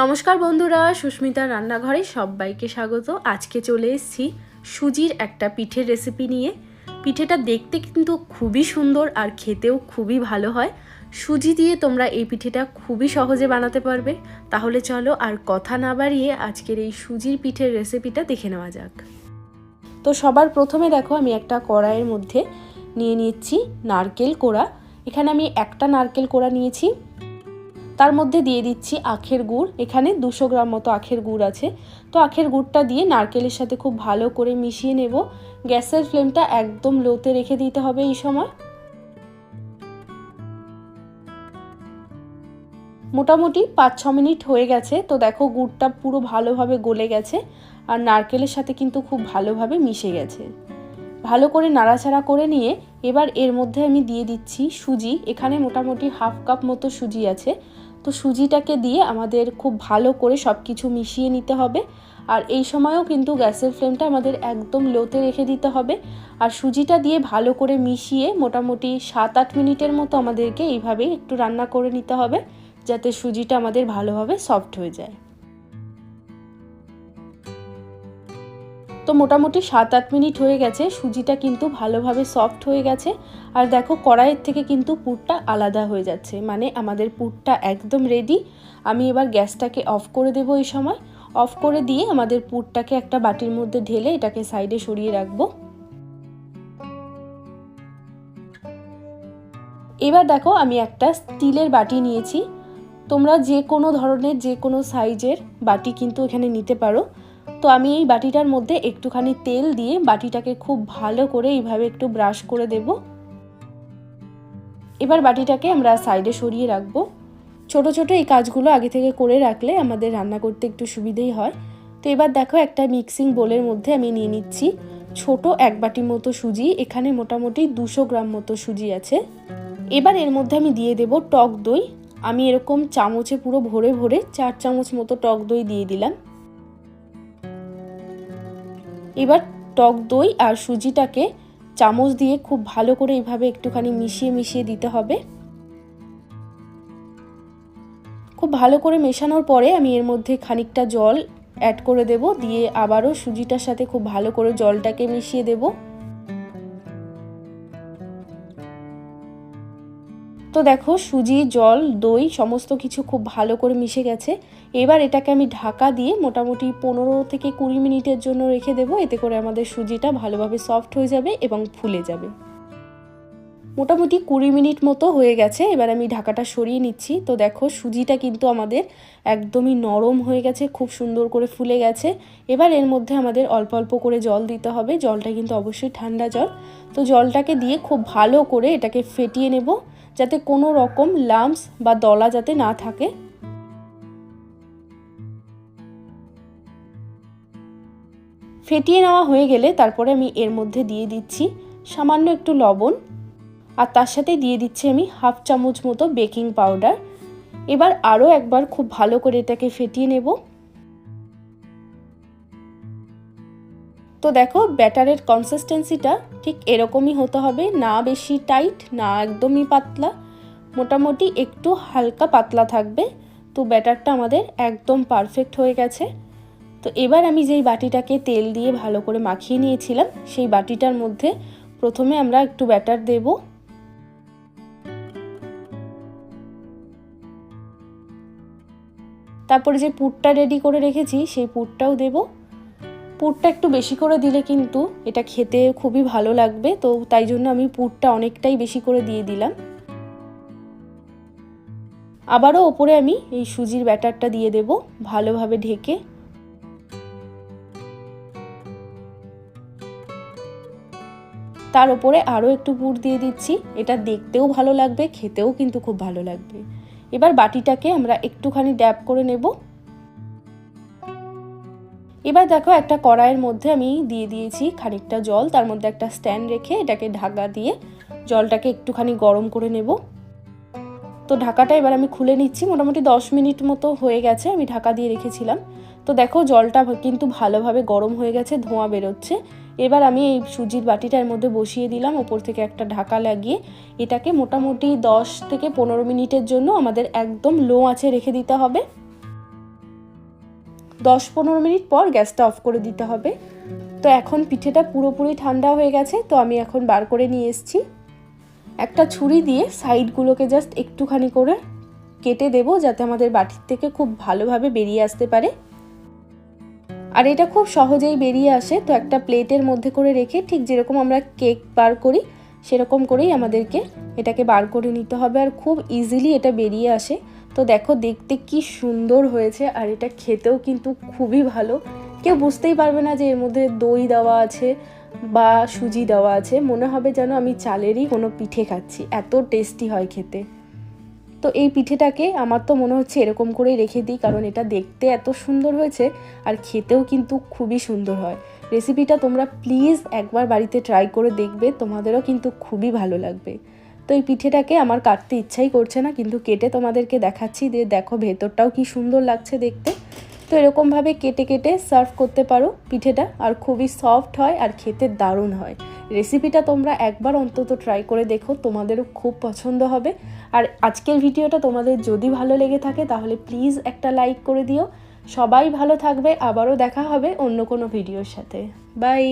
নমস্কার বন্ধুরা, সুস্মিতা রান্নাঘরে সবাইকে স্বাগত। আজকে চলে এসেছি সুজির একটা পিঠের রেসিপি নিয়ে। পিঠেটা দেখতে কিন্তু খুবই সুন্দর আর খেতেও খুবই ভালো হয়। সুজি দিয়ে তোমরা এই পিঠেটা খুবই সহজে বানাতে পারবে। তাহলে চলো আর কথা না বাড়িয়ে আজকের এই সুজির পিঠের রেসিপিটা দেখে নেওয়া যাক। তো সবার প্রথমে দেখো, আমি একটা কড়াইয়ের মধ্যে নিয়ে নিচ্ছি নারকেল কোড়া। এখানে আমি একটা নারকেল কোড়া নিয়েছি। তার মধ্যে দিয়ে দিচ্ছি আখের গুড়। এখানে দুশো গ্রাম মতো আখের গুড় আছে। তো আখের গুড়টা দিয়ে নারকেলের সাথে খুব ভালো করে মিশিয়ে নেব। গ্যাসের ফ্লেমটা একদম লোতে রেখে দিতে হবে এই সময়। মোটামুটি পাঁচ ছ মিনিট হয়ে গেছে। তো দেখো গুড়টা পুরো ভালোভাবে গলে গেছে আর নারকেলের সাথে কিন্তু খুব ভালোভাবে মিশে গেছে। ভালো করে নাড়াচাড়া করে নিয়ে এবার এর মধ্যে আমি দিয়ে দিচ্ছি সুজি। এখানে মোটামুটি হাফ কাপ মতো সুজি আছে। তো সুজিটাকে দিয়ে আমাদের খুব ভালো করে সব কিছু মিশিয়ে নিতে হবে। আর এই সময়ও কিন্তু গ্যাসের ফ্লেমটা আমাদের একদম লোতে রেখে দিতে হবে। আর সুজিটা দিয়ে ভালো করে মিশিয়ে মোটামুটি সাত আট মিনিটের মতো আমাদেরকে এইভাবেই একটু রান্না করে নিতে হবে, যাতে সুজিটা আমাদের ভালোভাবে সফট হয়ে যায়। তো মোটামুটি সাত আট মিনিট হয়ে গেছে। সুজিটা কিন্তু ভালোভাবে সফট হয়ে গেছে। আর দেখো কড়াইয়ের থেকে কিন্তু পুরটা আলাদা হয়ে যাচ্ছে। মানে আমাদের পুরটা একদম রেডি আমি এবার গ্যাসটাকে অফ করে দেবো এই সময়। অফ করে দিয়ে আমাদের পুরটাকে একটা বাটির মধ্যে ঢেলে এটাকে সাইডে সরিয়ে রাখব। এবার দেখো আমি একটা স্টিলের বাটি নিয়েছি। তোমরা যে কোনো ধরনের যে কোনো সাইজের বাটি কিন্তু এখানে নিতে পারো। তো আমি এই বাটিটার মধ্যে একটুখানি তেল দিয়ে বাটিটাকে খুব ভালো করে এইভাবে একটু ব্রাশ করে দেব। এবার বাটিটাকে আমরা সাইডে সরিয়ে রাখব। ছোট ছোট এই কাজগুলো আগে থেকে করে রাখলে আমাদের রান্না করতে একটু সুবিধেই হয়। তো এবার দেখো একটা মিক্সিং বোলের মধ্যে আমি নিয়ে নিচ্ছি ছোট এক বাটি মতো সুজি, এখানে মোটামুটি দুশো গ্রাম মতো সুজি আছে। এবার এর মধ্যে আমি দিয়ে দেব টক দই। আমি এরকম চামচে পুরো ভরে ভরে চার চামচ মতো টক দই দিয়ে দিলাম। এবার টক দই আর সুজিটাকে চামচ দিয়ে খুব ভালো করে এইভাবে একটুখানি মিশিয়ে মিশিয়ে দিতে হবে। খুব ভালো করে মেশানোর পরে আমি এর মধ্যে খানিকটা জল অ্যাড করে দেব, দিয়ে আবারও সুজিটার সাথে খুব ভালো করে জলটাকে মিশিয়ে দেবো। তো দেখো, সুজি, জল, দই, সমস্ত কিছু খুব ভালো করে মিশে গেছে। এবার এটাকে আমি ঢাকা দিয়ে মোটামুটি পনেরো থেকে কুড়ি মিনিটের জন্য রেখে দেবো। এতে করে আমাদের সুজিটা ভালোভাবে সফট হয়ে যাবে এবং ফুলে যাবে। মোটামুটি কুড়ি মিনিট মতো হয়ে গেছে। এবার আমি ঢাকাটা সরিয়ে নিচ্ছি। তো দেখো, সুজিটা কিন্তু আমাদের একদমই নরম হয়ে গেছে, খুব সুন্দর করে ফুলে গেছে। এবার এর মধ্যে আমাদের অল্প অল্প করে জল দিতে হবে। জলটা কিন্তু অবশ্যই ঠান্ডা জল। তো জলটাকে দিয়ে খুব ভালো করে এটাকে ফেটিয়ে নেব। যাতে কোনো রকম লামস বা দলা যাতে না থাকে। ফেটিয়ে নেওয়া হয়ে গেলে তারপরে আমি এর মধ্যে দিয়ে দিচ্ছি সামান্য একটু লবণ। আর তার সাথে দিয়ে দিচ্ছি আমি হাফ চামচ মতো বেকিং পাউডার। এবার আরও একবার খুব ভালো করে এটাকে ফেটিয়ে নেব। তো দেখো ব্যাটারের কনসিস্টেন্সিটা ঠিক এরকমই হতে হবে, না বেশি টাইট না একদমই পাতলা। মোটামুটি একটু হালকা পাতলা থাকবে, তো ব্যাটারটা আমাদের একদম পারফেক্ট হয়ে গেছে। তো এবার আমি যেই বাটিটাকে তেল দিয়ে ভালো করে মাখিয়ে নিয়েছিলাম, সেই বাটিটার মধ্যে প্রথমে আমরা একটু ব্যাটার দেব। তারপরে যে পুরটা রেডি করে রেখেছি, সেই পুরটাও দেবো। পুরটা একটু বেশি করে দিলে কিন্তু এটা খেতে খুবই ভালো লাগবে, তো তাই জন্য আমি পুরটা অনেকটাই বেশি করে দিয়ে দিলাম। আবারও ওপরে আমি এই সুজির ব্যাটারটা দিয়ে দেব ভালোভাবে ঢেকে। তার উপরে আরও একটু পুর দিয়ে দিচ্ছি, এটা দেখতেও ভালো লাগবে, খেতেও কিন্তু খুব ভালো লাগবে। এবার বাটিটাকে আমরা একটুখানি ড্যাপ করে নেব। এবার দেখো একটা কড়াইয়ের মধ্যে আমি দিয়ে দিয়েছি খানিকটা জল, তার মধ্যে একটা স্ট্যান্ড রেখে এটাকে ঢাকা দিয়ে জলটাকে একটুখানি গরম করে নেব। তো ঢাকাটা এবার আমি খুলে নিচ্ছি, মোটামুটি দশ মিনিট মতো হয়ে গেছে আমি ঢাকা দিয়ে রেখেছিলাম। তো দেখো জলটা কিন্তু ভালোভাবে গরম হয়ে গেছে, ধোঁয়া বেরোচ্ছে। এবার আমি এই সুজির বাটিটার মধ্যে বসিয়ে দিলাম, ওপর থেকে একটা ঢাকা লাগিয়ে এটাকে মোটামুটি দশ থেকে পনেরো মিনিটের জন্য আমাদের একদম লো আঁচে রেখে দিতে হবে। দশ পনেরো মিনিট পর গ্যাসটা অফ করে দিতে হবে। তো এখন পিঠেটা পুরোপুরি ঠান্ডা হয়ে গেছে, তো আমি এখন বার করে নিয়ে এসেছি। একটা ছুরি দিয়ে সাইডগুলোকে জাস্ট একটুখানি করে কেটে দেবো, যাতে আমাদের বাটির থেকে খুব ভালোভাবে বেরিয়ে আসতে পারে। আর এটা খুব সহজেই বেরিয়ে আসে, তো একটা প্লেটের মধ্যে করে রেখে ঠিক যেরকম আমরা কেক বার করি, সেরকম করেই আমাদেরকে এটাকে বার করে নিতে হবে। আর খুব ইজিলি এটা বেরিয়ে আসে। তো দেখো দেখতে কি সুন্দর হয়েছে আর এটা খেতেও কিন্তু খুবই ভালো। কেউ বুঝতেই পারবে না যে এর মধ্যে দই দেওয়া আছে বা সুজি দেওয়া আছে। মনে হবে যেন আমি চালেরই কোনো পিঠে খাচ্ছি। এত টেস্টি হয় খেতে। তো এই পিঠেটাকে আমার তো মনে হচ্ছে এরকম করেই রেখে দিই, কারণ এটা দেখতে এত সুন্দর হয়েছে আর খেতেও কিন্তু খুবই সুন্দর হয়। রেসিপিটা তোমরা প্লিজ একবার বাড়িতে ট্রাই করে দেখবে, তোমাদেরও কিন্তু খুবই ভালো লাগবে। তো এই পিঠেটাকে আমার কাটতে ইচ্ছাই করছে না, কিন্তু কেটে তোমাদেরকে দেখাচ্ছি যে দেখো ভেতরটাও কি সুন্দর লাগছে দেখতে। তো এরকমভাবে কেটে কেটে সার্ভ করতে পারো পিঠেটা, আর খুবই সফট হয় আর খেতে দারুণ হয়। রেসিপিটা তোমরা একবার অন্তত ট্রাই করে দেখো, তোমাদেরও খুব পছন্দ হবে। আর আজকের ভিডিওটা তোমাদের যদি ভালো লেগে থাকে, তাহলে প্লিজ একটা লাইক করে দিও। সবাই ভালো থাকবে, আবারও দেখা হবে অন্য কোনো ভিডিওর সাথে। বাই